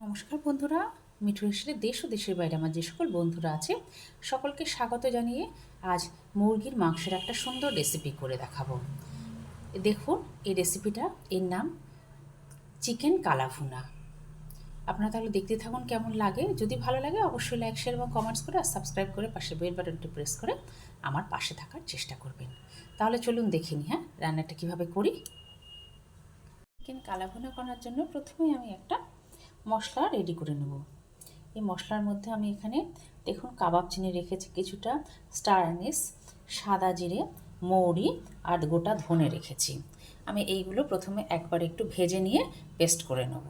নমস্কার বন্ধুরা মিঠু হেসেলে দেশ ও দেশের বাইরে। আমার যে সকল বন্ধুরা আছে, সকলকে স্বাগত জানিয়ে আজ মুরগির মাংসের একটা সুন্দর রেসিপি করে দেখাবো। দেখুন, এই রেসিপিটা এর নাম চিকেন কালাভুনা। আপনারা তাহলে দেখতে থাকুন কেমন লাগে। যদি ভালো লাগে, অবশ্যই লাইক শেয়ার এবং কমেন্টস করে আর সাবস্ক্রাইব করে পাশে বেল বাটনটি প্রেস করে আমার পাশে থাকার চেষ্টা করবেন। তাহলে চলুন দেখে নিই হ্যাঁ? রান্নাটা কীভাবে করি? চিকেন কালাভুনা করার জন্য প্রথমেই আমি একটা মশলা রেডি করে নেব। এই মশলার মধ্যে আমি এখানে দেখুন কাবাব চিনি রেখেছি, কিছুটা স্টার অ্যানিস সাদা জিরে, মৌরি আর গোটা ধনে রেখেছি। আমি এইগুলো প্রথমে একবার একটু ভেজে নিয়ে পেস্ট করে নেব।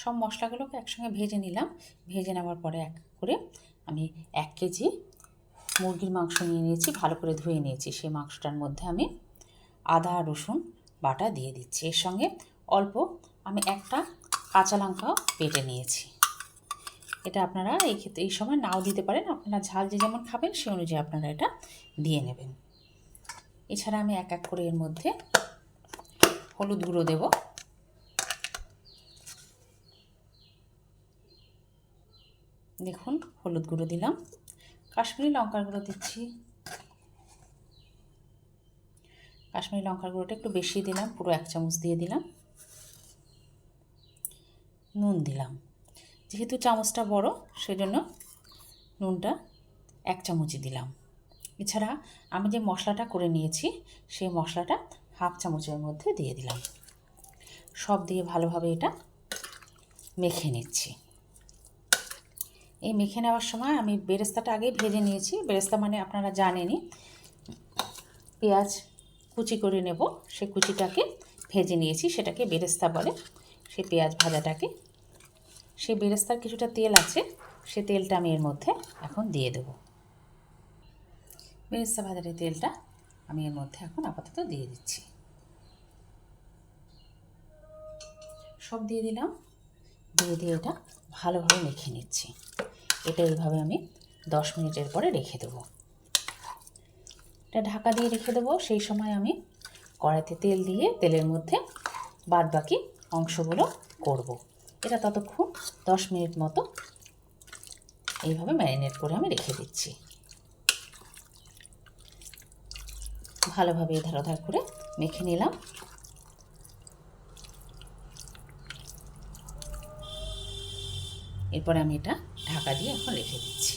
সব মশলাগুলোকে একসঙ্গে ভেজে নিলাম। ভেজে নেওয়ার পরে এক করে আমি এক কেজি মুরগির মাংস নিয়ে নিয়েছি, ভালো করে ধুয়ে নিয়েছি। সেই মাংসটার মধ্যে আমি আদা, রসুন বাটা দিয়ে দিচ্ছি। এর সঙ্গে অল্প আমি একটা কাঁচা লঙ্কাও বেটে নিয়েছি। এটা আপনারা এই ক্ষেত্রে, এই সময় নাও দিতে পারেন। আপনারা ঝাল যে যেমন খাবেন, সে অনুযায়ী আপনারা এটা দিয়ে নেবেন। এছাড়া আমি এক এক করে এর মধ্যে হলুদ গুঁড়ো দেব। দেখুন, হলুদ গুঁড়ো দিলাম। কাশ্মীরি লঙ্কার গুঁড়ো দিচ্ছি। কাশ্মীরি লঙ্কার গুঁড়োটা একটু বেশি দিলাম, পুরো এক চামচ দিয়ে দিলাম। নুন দিলাম। যেহেতু চামচটা বড়, সেজন্য নুনটা এক চামচই দিলাম। এছাড়া আমি যে মশলাটা করে নিয়েছি, সেই মশলাটা হাফ চামচের মধ্যে দিয়ে দিলাম। সব দিয়ে ভালোভাবে এটা মেখে নিচ্ছি। এই মেখে নেওয়ার সময় আমি বেরেস্তাটা আগে ভেজে নিয়েছি। বেরেস্তা মানে আপনারা জানেনই, পেঁয়াজ কুচি করে নেব। সে কুচিটাকে ভেজে নিয়েছি, সেটাকে বেরেস্তা বলে। সেই পেঁয়াজ ভাজাটাকে সেই বেরেস্তার কিছুটা তেল আছে, সে তেলটা আমি এর মধ্যে এখন দিয়ে দেব। বেরেস্তা ভাজার তেলটা আমি এর মধ্যে এখন আপাতত দিয়ে দিচ্ছি। সব দিয়ে দিলাম, দিয়ে দিয়ে এটা ভালোভাবে মেখে নিচ্ছি। এটা এইভাবে আমি দশ মিনিটের পরে রেখে দেবো। এটা ঢাকা দিয়ে রেখে দেবো, সেই সময় আমি কড়াইতে তেল দিয়ে তেলের মধ্যে বাদ বাকি অংশগুলো করব। এটা ততক্ষণ দশ মিনিট মতো এইভাবে ম্যারিনেট করে আমি রেখে দিচ্ছি। ভালোভাবে ধার ধার করে মেখে নিলাম। এরপরে আমি এটা ঢাকা দিয়ে এখন রেখে দিচ্ছি।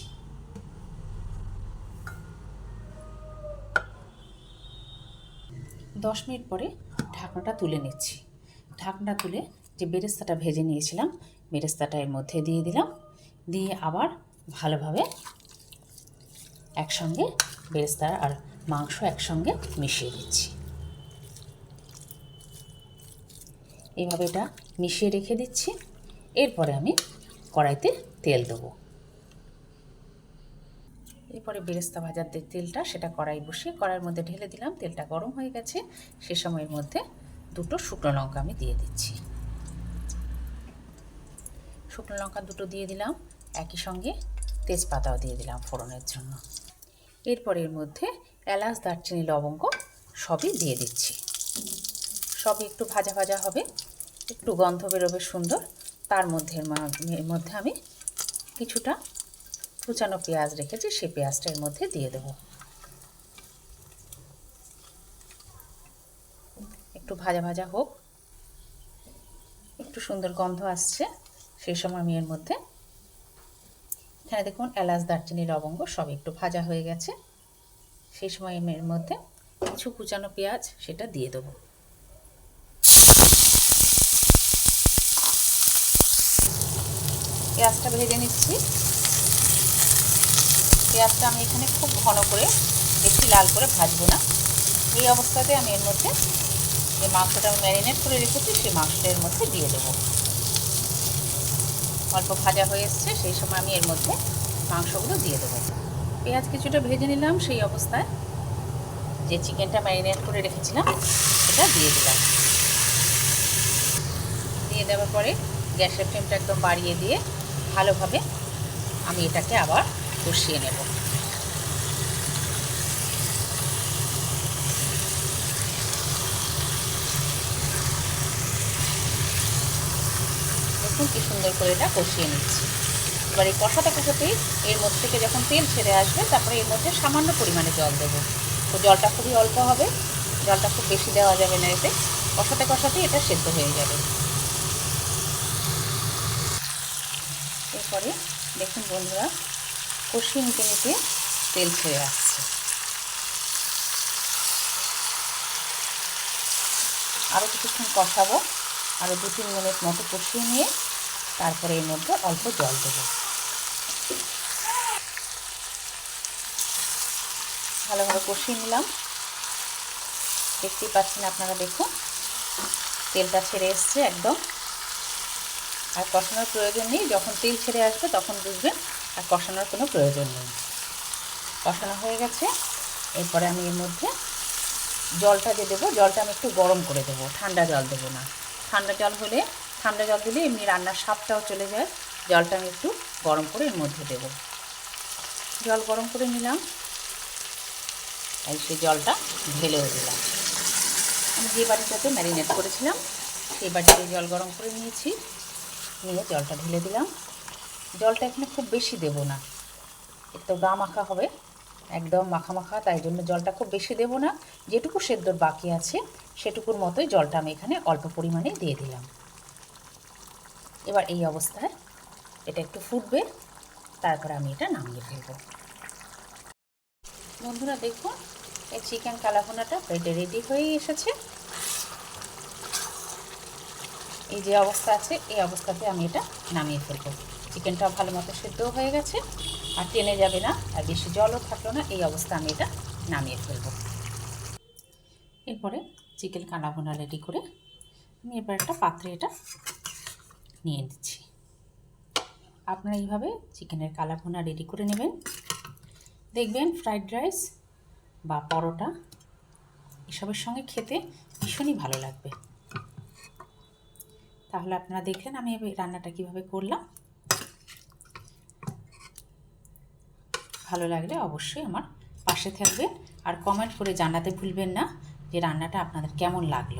দশ মিনিট পরে ঢাকনাটা তুলে নিচ্ছি। ঢাকনা তুলে যে বেরেস্তাটা ভেজে নিয়েছিলাম। বেরেস্তাটা এর মধ্যে দিয়ে দিলাম। দিয়ে আবার ভালোভাবে একসঙ্গে বেরেস্তা আর মাংস একসঙ্গে মিশিয়ে দিচ্ছি। এইভাবে এটা মিশিয়ে রেখে দিচ্ছি। এরপরে আমি কড়াইতে তেল দেবো। এরপরে বেরেস্তা ভাজার যে তেলটা, সেটা কড়াই বসিয়ে কড়াইয়ের মধ্যে ঢেলে দিলাম। তেলটা গরম হয়ে গেছে। সে সময়ের মধ্যে দুটো শুকনো লঙ্কা আমি দিয়ে দিচ্ছি। শুকনো লঙ্কা দুটো দিয়ে দিলাম, একই সঙ্গে তেজপাতাও দিয়ে দিলাম ফোড়নের জন্য। এরপরে এর মধ্যে এলাচ, দারচিনি, লবঙ্গ সবই দিয়ে দিচ্ছি। সবই একটু ভাজা ভাজা হবে, একটু গন্ধ বেরোবে সুন্দর। তার মধ্যে এর মধ্যে আমি কিছুটা কুচানো পেঁয়াজ রেখেছি সেই পেঁয়াজটা এর মধ্যে দিয়ে দেব। একটু ভাজা ভাজা হোক, একটু সুন্দর গন্ধ আসছে। সেই সময় আমি এর মধ্যে এখানে দেখুন এলাচ, দারচিনি, লবঙ্গ সব একটু ভাজা হয়ে গেছে। সেই সময় আমি এর মধ্যে কিছু কুচানো পেঁয়াজ সেটা দিয়ে দেবো। পেঁয়াজটা ভেজে নিচ্ছি। পেঁয়াজটা আমি এখানে খুব ঘন করে, বেশি লাল করে ভাজবো না। এই অবস্থাতে আমি এর মধ্যে যে মাংসটা আমি ম্যারিনেট করে রেখেছি, সেই মাংসটা এর মধ্যে দিয়ে দেবো। অল্প ভাজা হয়ে এসছে, সেই সময় আমি এর মধ্যে মাংসগুলো দিয়ে দেবো। পেঁয়াজ কিছুটা ভেজে নিলাম, সেই অবস্থায় যে চিকেনটা ম্যারিনেট করে রেখেছিলাম, সেটা দিয়ে দিলাম। দিয়ে দেওয়ার পরে গ্যাসের ফ্লেমটা একদম বাড়িয়ে দিয়ে ভালোভাবে আমি এটাকে আবার কষিয়ে নেব। দেখুন কি সুন্দর করে এটা কষিয়ে নিচ্ছি। এবার এই কষাতে কষাতেই এর মধ্যে থেকে যখন তেল ছেড়ে আসবে, তারপরে এর মধ্যে সামান্য পরিমাণে জল দেবো। তো জলটা খুবই অল্প হবে, জলটা খুব বেশি দেওয়া যাবে না এতে। কষাতে কষাতেই এটা সেদ্ধ হয়ে যাবে। এরপরে দেখুন বন্ধুরা, কষিয়ে নিতে নিতে তেল ছেড়ে আসছে। আরও কিছুক্ষণ কষাবো আরও দু তিন মিনিট মতো কষিয়ে নিয়ে তারপরে এর মধ্যে অল্প জল দেবো। ভালোভাবে কষিয়ে নিলাম। দেখতেই পাচ্ছেন আপনারা, দেখুন, তেলটা ছেড়ে এসছে একদম। আর কষানোর প্রয়োজন নেই, যখন তেল ছেড়ে আসবে তখন বুঝবেন, আর কষানোর কোনো প্রয়োজন নেই। কষানো হয়ে গেছে। এরপরে আমি এর মধ্যে জলটা যে দেবো। জলটা আমি একটু গরম করে দেবো, ঠান্ডা জল দেবো না। ঠান্ডা জল হলে ঠান্ডা জল দিলে এমনি রান্নার স্বাদটাও চলে যায়। জলটা আমি একটু গরম করে এর মধ্যে দেবো। জল গরম করে নিলাম। এই সেই জলটা ঢেলেও দিলাম আমি যে বাটিটাতে ম্যারিনেট করেছিলাম, সেই বাটিতে জল গরম করে নিয়েছি। নিয়ে জলটা ঢেলে দিলাম। জলটা এখানে খুব বেশি দেব না। একটু গা মাখা হবে। একদম মাখা মাখা, তাই জন্য জলটা খুব বেশি দেব না। যেটুকু সেদ্ধর বাকি আছে, সেটুকুর মতোই জলটা আমি এখানে অল্প পরিমাণে দিয়ে দিলাম। এবার এই অবস্থায় এটা একটু ফুটবে, তারপরে আমি এটা নামিয়ে ফেলব। বন্ধুরা দেখুন, এই চিকেন কালাভুনাটা প্লেটে রেডি হয়েই এসেছে। এই যে অবস্থা আছে, এই অবস্থাতে আমি এটা নামিয়ে ফেলব। চিকেনটাও ভালো মতো সেদ্ধও হয়ে গেছে, আর টেনে যাবে না, আর বেশি জলও থাকল না, এই অবস্থা আমি এটা নামিয়ে ফেলব। এরপরে চিকেন কানাভুনা রেডি করে আমি এবার একটা পাত্রে এটা নিয়ে দিচ্ছি আপনারা এইভাবে চিকেনের কালাভুনা রেডি করে নেবেন। দেখবেন ফ্রাইড রাইস বা পরোটা এসবের সঙ্গে খেতে ভীষণই ভালো লাগবে। তাহলে আপনারা দেখলেন আমি রান্নাটা কীভাবে করলাম। ভালো লাগলে অবশ্যই আমার পাশে থাকবেন। আর কমেন্ট করে জানাতে ভুলবেন না যে রান্নাটা আপনাদের কেমন লাগল।